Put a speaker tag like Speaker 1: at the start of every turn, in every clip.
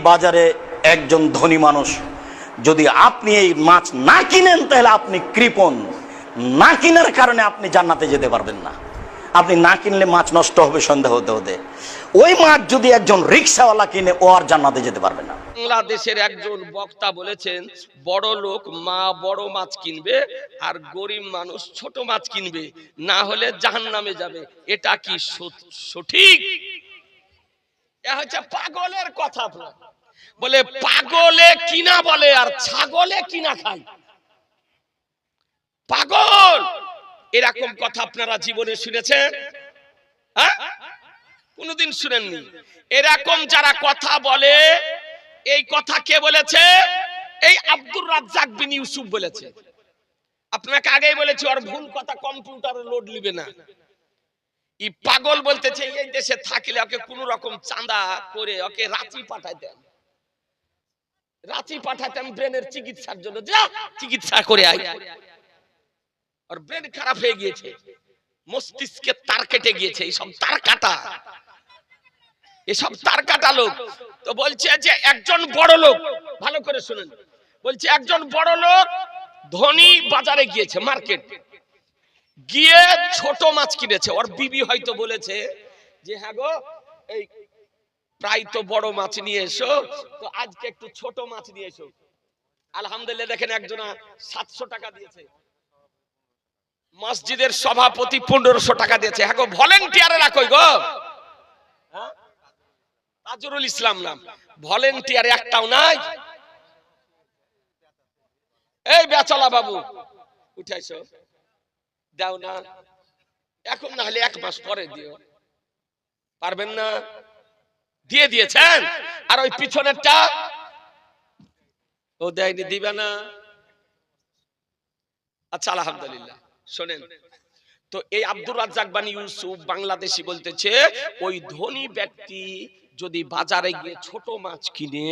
Speaker 1: বাজারে একজন ধনী মানুষ, যদি আপনি এই মাছ না কিনেন, তাহলে আপনি কৃপণ। না কিনার কারণে আপনি জান্নাতে যেতে পারবেন না। আপনি না কিনলে মাছ নষ্ট হবে, সন্দেহ হতে হতে। ওই মাছ যদি একজন রিক্সাওয়ালা কিনে, ও আর জান্নাতে যেতে পারবে না।
Speaker 2: বাংলাদেশের একজন বক্তা বলেছেন, বড় লোক মা বড় মাছ কিনবে, আর গরিব মানুষ ছোট মাছ কিনবে। না হলে জাহান নামে যাবে। এটা কি সঠিক? এ হচ্ছে পাগলের কথা আপনার। বলে, পাগলে কিনা বলে আর ছাগলে কিনা খায়। পাগল! এরকম কথা আপনারা জীবনে শুনেছেন? হ্যাঁ? কোনদিন শুনেননি। এরকম যারা কথা বলে, এই কথা কে বলেছে? এই আব্দুর রাজ্জাক বিন ইউসুফ বলেছে। আপনাকে আগেই বলেছি, ওর ভুল কথা কম্পিউটারে লোড নিবে না। ই পাগল বলতেছে, এই দেশে থাকলে ওকে কোন রকম চাঁদা করে ওকে রাঁচি পাঠাইতেন রাঁচি পাঠাতাম ব্রেনের চিকিৎসার জন্য। যা চিকিৎসা করে আয়। ওর ব্রেন খারাপ হয়ে গিয়েছে। মস্তিষ্কে তার কেটে গিয়েছে। এইসব তার কাটা। এসব তার কাটা লোক। তো বলছে যে একজন বড় লোক, ভালো করে শুনেন। বলছে একজন বড় লোক ধনী বাজারে গিয়েছে, মার্কেট। গিয়ে ছোট মাছ কিনেছে। ওর বিবি হয়তো বলেছে যে হ্যাঁ গো, এই প্রায় তো বড় মাছ নিয়ে এসো। তো আজকে একটু ছোট মাছ নিয়ে এসো। আলহামদুলিল্লাহ, দেখেন একজনা সাতশো টাকা দিয়েছে। মসজিদের সভাপতি পনেরোশো টাকা দিয়েছে। হ্যাঁ গো ভলেন্টিয়ারে রাখো গো? হ্যাঁ? তাজরুল ইসলাম নাম। ভলেন্টিয়ার একটাও নাই। এই বেচালা বাবু, উঠাইছো। দাও না। এখন না হলে এক মাস পরে দিও। পারবেন না? দিয়ে দিয়েছেন। আর ওই পিছনেরটা ও দেয়নি, দিবে না। আচ্ছা আলহামদুলিল্লাহ। শোনেন, তো এই আব্দুর রাজ্জাক ইউসুফ বাংলাদেশি বলতেছে, ওই ধনী ব্যক্তি যদি বাজারে গিয়ে ছোট মাছ কিনে,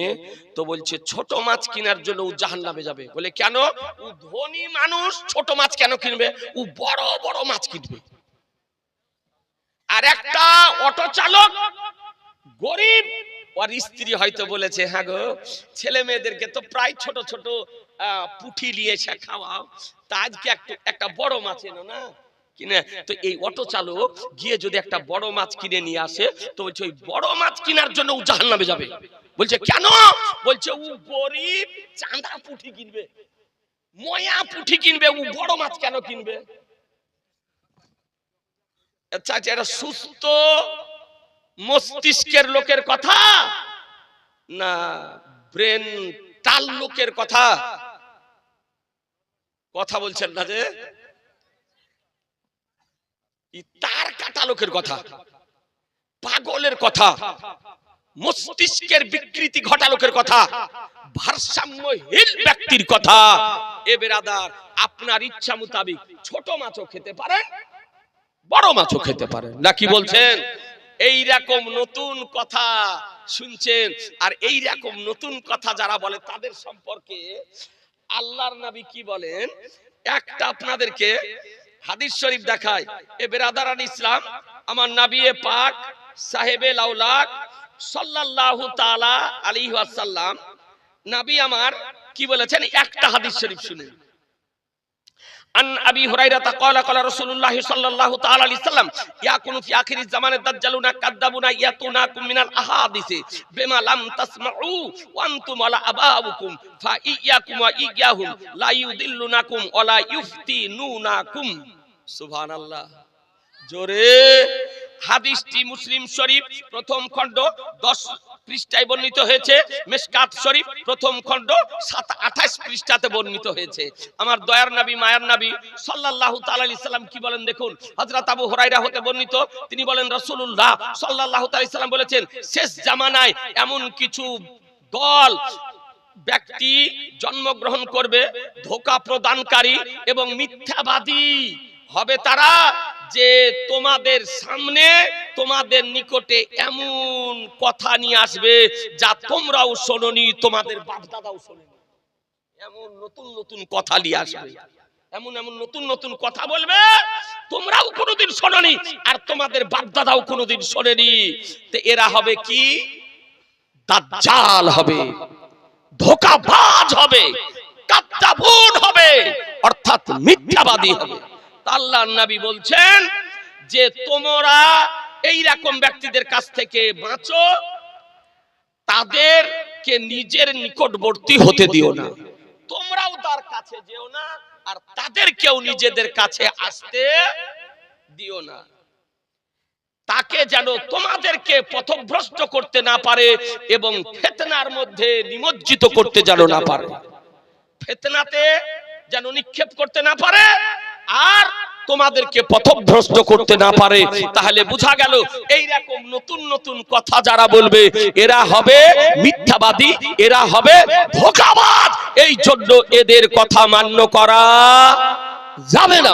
Speaker 2: তো বলছে, ছোট মাছ কেনার জন্য ও জাহান্নামে যাবে। বলে, কেন? ও ধনী মানুষ, ছোট মাছ কেন কিনবে? ও বড় বড় মাছ কিনবে। আর একটা অটো চালক গরিব ওর স্ত্রী হয়তো বলেছে হ্যাঁ গো ছেলে মেয়েদেরকে তো প্রায় ছোট ছোট পুঁঠি নিয়ে এসে খাওয়াও। তা আজকে একটু বড় মাছ এনো না? কিনে তো এই অটো চালক গিয়ে যদি একটা বড় মাছ কিনে নিয়ে আসে তো বলছে ওই বড় মাছ কেনার জন্য ও জাহান্নামে যাবে। বলছে কেন? বলছে ও গরিব চাঁদা পুঁঠি কিনবে ময়া পুঁঠি কিনবে ও বড় মাছ কেন কিনবে? আচ্ছা আচ্ছা, এটা সুস্থ মস্তিষ্কের লোকের কথা? না, ব্রেন টাল লোকের কথা। কথা বলছেন না যে? তার কাটা লোকের কথা, পাগলের কথা, মস্তিষ্কের বিকৃতি ঘটা লোকের কথা, ভারসাম্যহীন ব্যক্তির কথা। এ বেরাদার, আপনার ইচ্ছা মোতাবিক ছোট মাছও খেতে পারেন, বড় মাছও খেতে পারে নাকি বলছেন? এই রকম নতুন কথা শুনছেন, আর এই রকম নতুন কথা যারা বলে তাদের সম্পর্কে আল্লাহর নবী কি বলেন? একটা আপনাদেরকে হাদিস শরীফ দেখায়। এ বেরাদারান ইসলাম, আমার নবী এ পাক সাহেবে লাউলাক সাল্লাল্লাহু তাআলা আলাইহি ওয়াসাল্লাম, নবী আমার কি বলেছেন? একটা হাদিস শরীফ শুনেন। আন আবি হুরাইরাতা ক্বালা ক্বালা রাসূলুল্লাহ সাল্লাল্লাহু তাআলা আলাইহি সাল্লাম ইয়াকুনু ফি আখিরিজ জামানে দাজ্জালুনা কাদ্দাবুনা ইয়াতুনাকুম মিনাল আহাদিসি, বিমা লাম তাসমাউ ওয়া আনতুম আলা আবাউকুম, ফা ইয়াকুম ওয়া ইয়াহুম, লা ইউদিল্লুনাকুম ওয়া লা ইউফতিনুনাকুম। সুবহানাল্লাহ। জোরে। হাদিসটি মুসলিম শরীফ প্রথম খণ্ড 10 পৃষ্ঠায় বর্ণিত হয়েছে, মেসকাত শরীফ প্রথম খণ্ড, সাত, আঠাশ পৃষ্ঠাতে বর্ণিত হয়েছে। আমার দয়ার নবী, মায়ার নবী আলাইহি সাল্লাম কি বলেন দেখুন? হযরত আবু হুরায়রা হতে বর্ণিত, তিনি বলেন তাআলা আলাইহি সাল্লাম বলেছেন, শেষ জামানায় এমন কিছু দল, ব্যক্তি জন্মগ্রহণ করবে, ধোকা প্রদানকারী এবং মিথ্যাবাদী হবে তারা যে তোমাদের সামনে তোমাদের নিকটে এমন কথা নিয়ে আসবে যা তোমরাও শোনোনি, তোমাদের বাপদাদাও শোনেনি। এমন নতুন নতুন কথা নিয়ে আসবে। এমন এমন নতুন নতুন কথা বলবে, তোমরাও কোনোদিন শোনোনি আর তোমাদের বাপদাদাও কোনোদিন শোনেনি। তো এরা হবে কি? দাজ্জাল হবে, ধোকাবাজ হবে কাদ্দাবুন হবে, অর্থাৎ মিথ্যাবাদী হবে। তা আল্লাহর নবী বলছেন যে তোমরা এই রকম ব্যক্তিদের কাছ থেকে বাঁচো, তাদেরকে নিজের নিকটবর্তী হতে দিও না। তোমরাও তার কাছে যেও না, আর তাদেরকেও নিজেদের কাছে আসতে দিও না। তাকে যেন তোমাদেরকে পথভ্রষ্ট করতে না পারে এবং ফেতনার মধ্যে নিমজ্জিত করতে যেন না পারে। ফেতনাতে যেন নিক্ষেপ করতে না পারে আর তোমাদেরকে পথভ্রষ্ট করতে না পারে, তাহলে বোঝা গেল এই রকম নতুন নতুন কথা যারা বলবে, এরা হবে মিথ্যাবাদী, এরা হবে ধোকাবাদ এই জন্য এদের কথা মান্য করা যাবে না।